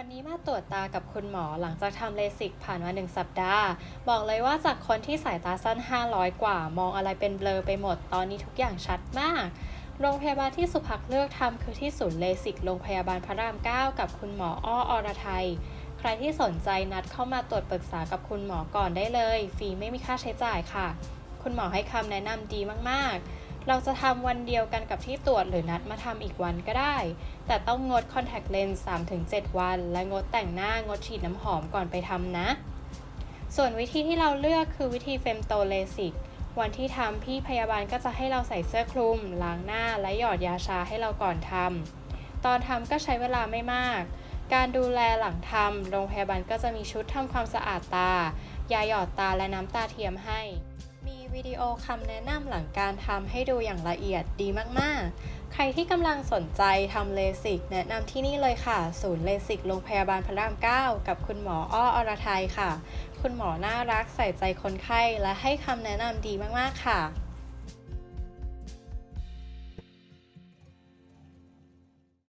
วันนี้มาตรวจตากับคุณหมอหลังจากทำเลสิกผ่านมาหนึ่งสัปดาห์ บอกเลยว่าจากคนที่สายตาสั้น 500 กว่า มองอะไรเป็นเบลอไปหมดตอนนี้ทุกอย่างชัดมาก โรงพยาบาลที่สุภักเลือกทำคือที่ศูนย์เลสิกโรงพยาบาลพระราม 9 กับคุณหมออ้ออรไทย ใครที่สนใจนัดเข้ามาตรวจปรึกษากับคุณหมอก่อนได้เลย ฟรีไม่มีค่าใช้จ่ายค่ะ คุณหมอให้คำแนะนำดีมากๆ เราจะทำวันเดียวกันกับที่ตรวจหรือนัดมาทำอีกวันก็ได้ แต่ต้องงดคอนแทคเลนส์3-7 วัน และงดแต่งหน้างดฉีดน้ำหอมก่อนไปทำนะ ส่วนวิธีที่เราเลือกคือวิธีเฟมโตเลสิกวันที่ทำพี่พยาบาลก็จะให้เราใส่เสื้อคลุม ล้างหน้าและหยอดยาชาให้เราก่อนทำตอนทำก็ใช้เวลาไม่มาก การดูแลหลังทำโรงพยาบาลก็จะมีชุดทำความสะอาดตา ยาหยอดตาและน้ำตาเทียมให้ วิดีโอคำแนะนำหลังการทำให้ดูอย่างละเอียดดีมากๆ ใครที่กำลังสนใจทำเลสิกแนะนำที่นี่เลยค่ะ ศูนย์เลสิกโรงพยาบาลพระราม 9 กับคุณหมออ้ออรไทยค่ะ คุณหมอน่ารักใส่ใจคนไข้และให้คำแนะนำดีมากๆค่ะ